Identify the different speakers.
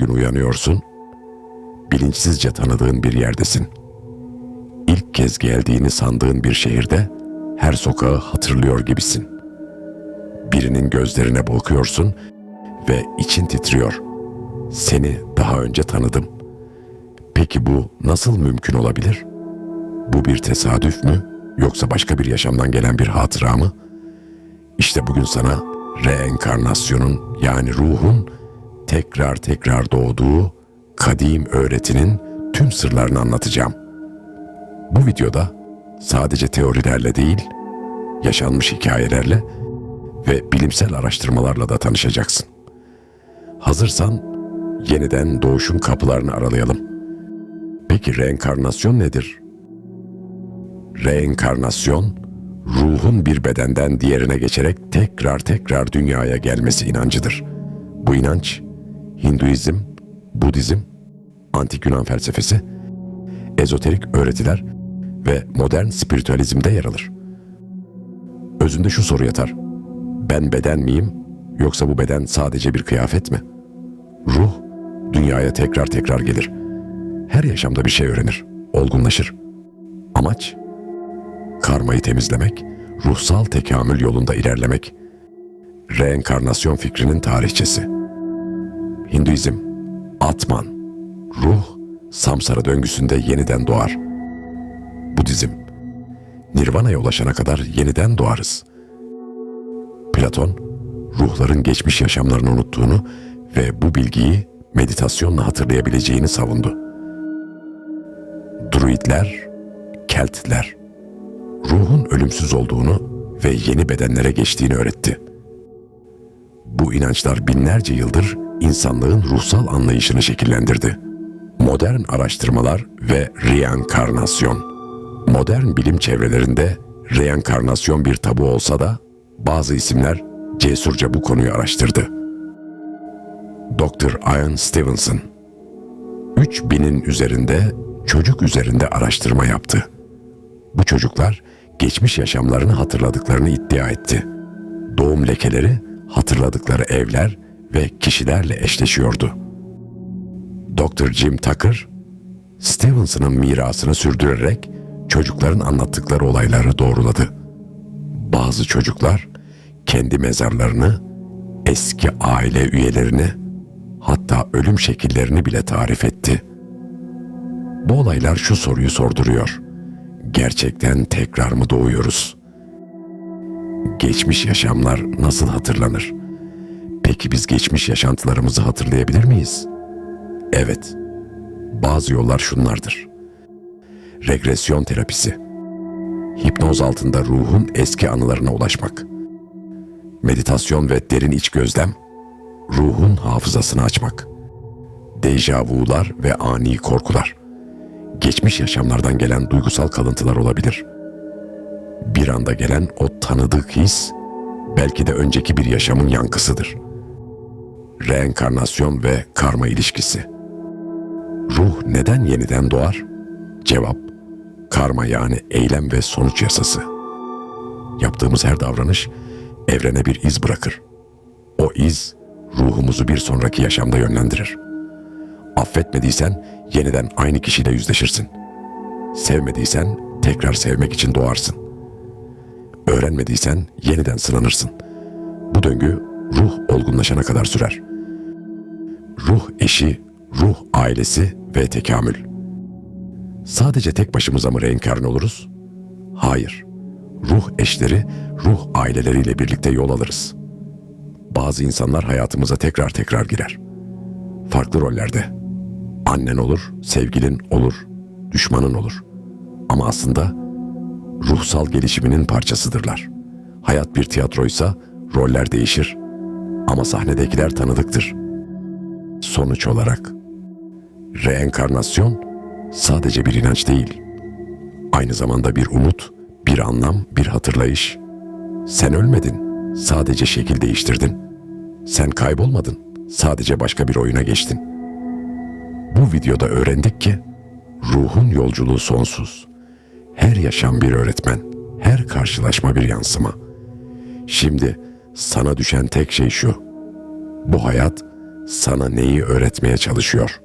Speaker 1: Gün uyanıyorsun, bilinçsizce tanıdığın bir yerdesin. İlk kez geldiğini sandığın bir şehirde her sokağı hatırlıyor gibisin. Birinin gözlerine bakıyorsun ve için titriyor. Seni daha önce tanıdım. Peki bu nasıl mümkün olabilir? Bu bir tesadüf mü yoksa başka bir yaşamdan gelen bir hatıra mı? İşte bugün sana reenkarnasyonun yani ruhun tekrar tekrar doğduğu kadim öğretinin tüm sırlarını anlatacağım. Bu videoda sadece teorilerle değil, yaşanmış hikayelerle ve bilimsel araştırmalarla da tanışacaksın. Hazırsan yeniden doğuşun kapılarını aralayalım. Peki reenkarnasyon nedir? Reenkarnasyon, ruhun bir bedenden diğerine geçerek tekrar tekrar dünyaya gelmesi inancıdır. Bu inanç, Hinduizm, Budizm, Antik Yunan felsefesi, ezoterik öğretiler ve modern spiritüalizmde yer alır. Özünde şu soru yatar. Ben beden miyim yoksa bu beden sadece bir kıyafet mi? Ruh dünyaya tekrar tekrar gelir. Her yaşamda bir şey öğrenir, olgunlaşır. Amaç karmayı temizlemek, ruhsal tekamül yolunda ilerlemek. Reenkarnasyon fikrinin tarihçesi. Hinduizm, Atman, ruh samsara döngüsünde yeniden doğar. Budizm, Nirvana'ya ulaşana kadar yeniden doğarız. Platon, ruhların geçmiş yaşamlarını unuttuğunu ve bu bilgiyi meditasyonla hatırlayabileceğini savundu. Druidler, Keltler, ruhun ölümsüz olduğunu ve yeni bedenlere geçtiğini öğretti. Bu inançlar binlerce yıldır insanlığın ruhsal anlayışını şekillendirdi. Modern araştırmalar ve reenkarnasyon. Modern bilim çevrelerinde reenkarnasyon bir tabu olsa da bazı isimler cesurca bu konuyu araştırdı. Dr. Ian Stevenson 3000'in üzerinde çocuk üzerinde araştırma yaptı. Bu çocuklar geçmiş yaşamlarını hatırladıklarını iddia etti. Doğum lekeleri hatırladıkları evler ve kişilerle eşleşiyordu. Dr. Jim Tucker, Stevenson'ın mirasını sürdürerek çocukların anlattıkları olayları doğruladı. Bazı çocuklar kendi mezarlarını, eski aile üyelerini, hatta ölüm şekillerini bile tarif etti. Bu olaylar şu soruyu sorduruyor. Gerçekten tekrar mı doğuyoruz? Geçmiş yaşamlar nasıl hatırlanır? Peki biz geçmiş yaşantılarımızı hatırlayabilir miyiz? Evet. Bazı yollar şunlardır. Regresyon terapisi. Hipnoz altında ruhun eski anılarına ulaşmak. Meditasyon ve derin iç gözlem, ruhun hafızasını açmak. Dejavular ve ani korkular. Geçmiş yaşamlardan gelen duygusal kalıntılar olabilir. Bir anda gelen o tanıdık his, belki de önceki bir yaşamın yankısıdır. Reenkarnasyon ve karma ilişkisi. Ruh neden yeniden doğar? Cevap, karma yani eylem ve sonuç yasası. Yaptığımız her davranış evrene bir iz bırakır. O iz ruhumuzu bir sonraki yaşamda yönlendirir. Affetmediysen yeniden aynı kişiyle yüzleşirsin. Sevmediysen tekrar sevmek için doğarsın. Öğrenmediysen yeniden sınanırsın. Bu döngü ruh olgunlaşana kadar sürer. Ruh eşi, ruh ailesi ve tekamül. Sadece tek başımıza mı reenkarn oluruz? Hayır. Ruh eşleri, ruh aileleriyle birlikte yol alırız. Bazı insanlar hayatımıza tekrar tekrar girer. Farklı rollerde. Annen olur, sevgilin olur, düşmanın olur. Ama aslında ruhsal gelişiminin parçasıdırlar. Hayat bir tiyatroysa roller değişir ama sahnedekiler tanıdıktır. Sonuç olarak reenkarnasyon sadece bir inanç değil. Aynı zamanda bir umut, bir anlam, bir hatırlayış. Sen ölmedin, sadece şekil değiştirdin. Sen kaybolmadın, sadece başka bir oyuna geçtin. Bu videoda öğrendik ki ruhun yolculuğu sonsuz. Her yaşam bir öğretmen, her karşılaşma bir yansıma. Şimdi sana düşen tek şey şu. Bu hayat sana neyi öğretmeye çalışıyor?